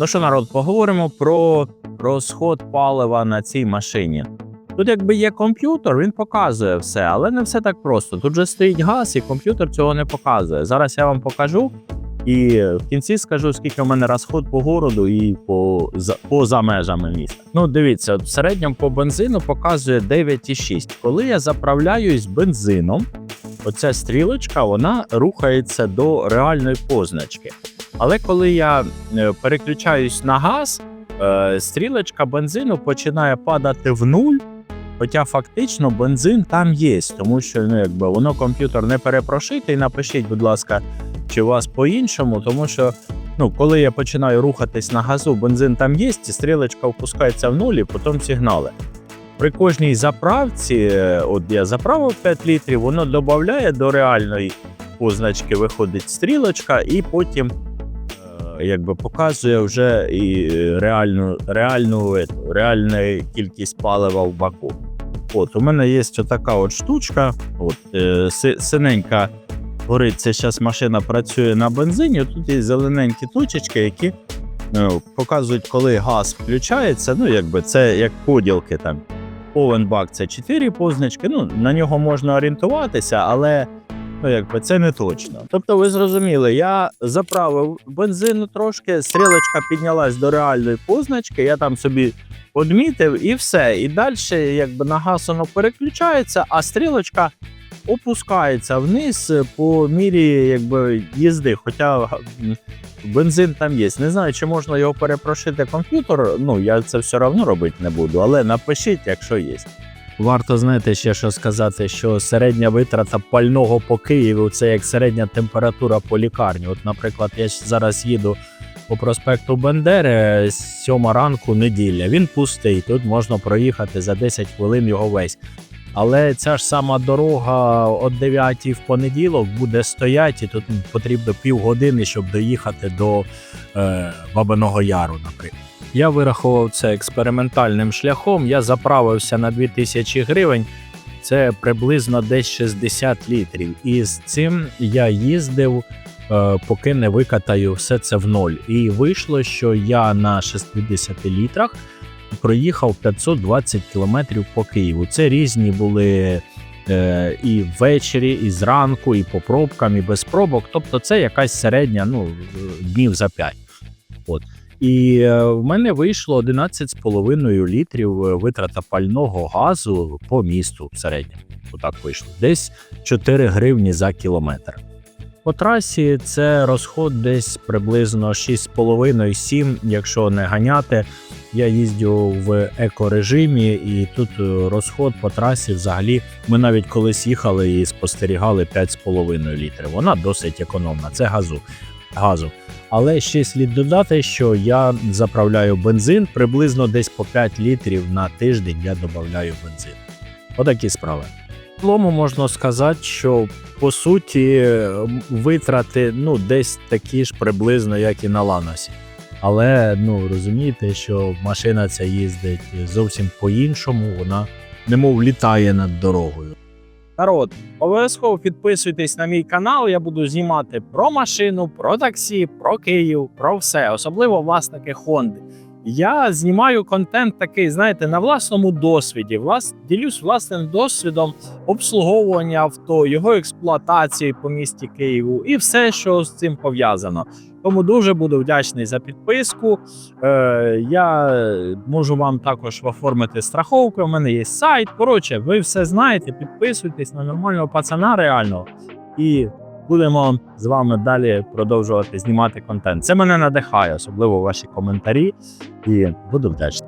Ну що, народ, поговоримо про розход палива на цій машині. Тут, якби є комп'ютер, він показує все, але не все так просто. Тут же стоїть газ, і комп'ютер цього не показує. Зараз я вам покажу і в кінці скажу, скільки в мене розход по городу і по, за- поза межами міста. Ну, дивіться, в середньому по бензину показує 9,6. Коли я заправляюсь бензином, оця стрілочка вона рухається до реальної позначки. Але коли я е, переключаюсь на газ, е, стрілочка бензину починає падати в нуль. Хоча фактично бензин там є, тому що ну, якби воно комп'ютер не перепрошити. Напишіть, будь ласка, чи у вас по-іншому, тому що ну, коли я починаю рухатись на газу, бензин там є, і стрілочка опускається в нуль, і потім сигнали. При кожній заправці, е, от я заправив 5 літрів, воно додає до реальної позначки, виходить стрілочка, і потім якби показує вже і е, реальну, реальну, реальну кількість палива в баку. От, у мене є така от штучка, от, е, синенька горить, це зараз машина працює на бензині. Тут є зелененькі точечки, які е, показують, коли газ включається. Ну, якби це як поділки там. Повен бак це 4 позначки. Ну, на нього можна орієнтуватися, але ну, якби це не точно. Тобто, ви зрозуміли, я заправив бензину трошки, стрілочка піднялась до реальної позначки, я там собі одмітив і все. І далі, якби на газ воно переключається, а стрілочка опускається вниз по мірі якби, їзди. Хоча бензин там є. Не знаю, чи можна його перепрошити комп'ютер. Ну, я це все одно робити не буду, але напишіть, якщо є. Варто знаєте ще що сказати, що середня витрата пального по Києву це як середня температура по лікарні. От, наприклад, я зараз їду по проспекту Бендери, сьома ранку, неділя. Він пустий. Тут можна проїхати за 10 хвилин його весь. Але ця ж сама дорога о 9 в понеділок буде стояти, і тут потрібно півгодини, щоб доїхати до е, Бабиного Яру, наприклад. Я вирахував це експериментальним шляхом. Я заправився на 2000 гривень. Це приблизно десь 60 літрів. І з цим я їздив, е, поки не викатаю все це в ноль. І вийшло, що я на 60 літрах проїхав 520 кілометрів по Києву. Це різні були е, і ввечері, і зранку, і по пробкам, і без пробок. Тобто це якась середня, ну, днів за 5. От. І е, в мене вийшло 11,5 літрів е, витрата пального газу по місту в середньому. Отак вийшло. Десь 4 гривні за кілометр. По трасі це розход десь приблизно 6,5-7, якщо не ганяти. Я їздю в екорежимі, і тут е, розход по трасі взагалі. Ми навіть колись їхали і спостерігали 5,5 літрів. Вона досить економна. Це газу. газу. Але ще слід додати, що я заправляю бензин приблизно десь по 5 літрів на тиждень я додаю бензин. Отакі справи. В цілому можна сказати, що по суті витрати ну, десь такі ж приблизно, як і на Ланосі. Але ну розумієте, що машина ця їздить зовсім по-іншому, вона немов літає над дорогою. Народ, обов'язково підписуйтесь на мій канал. Я буду знімати про машину, про таксі, про Київ, про все, особливо власники Хонди. Я знімаю контент такий, знаєте, на власному досвіді. Влас... Ділюсь власним досвідом обслуговування авто, його експлуатації по місті Києву і все, що з цим пов'язано. Тому дуже буду вдячний за підписку. Е, я можу вам також оформити страховку. У мене є сайт. Коротше, ви все знаєте. Підписуйтесь на нормального пацана реального. І будемо з вами далі продовжувати знімати контент. Це мене надихає, особливо ваші коментарі. І буду вдячний.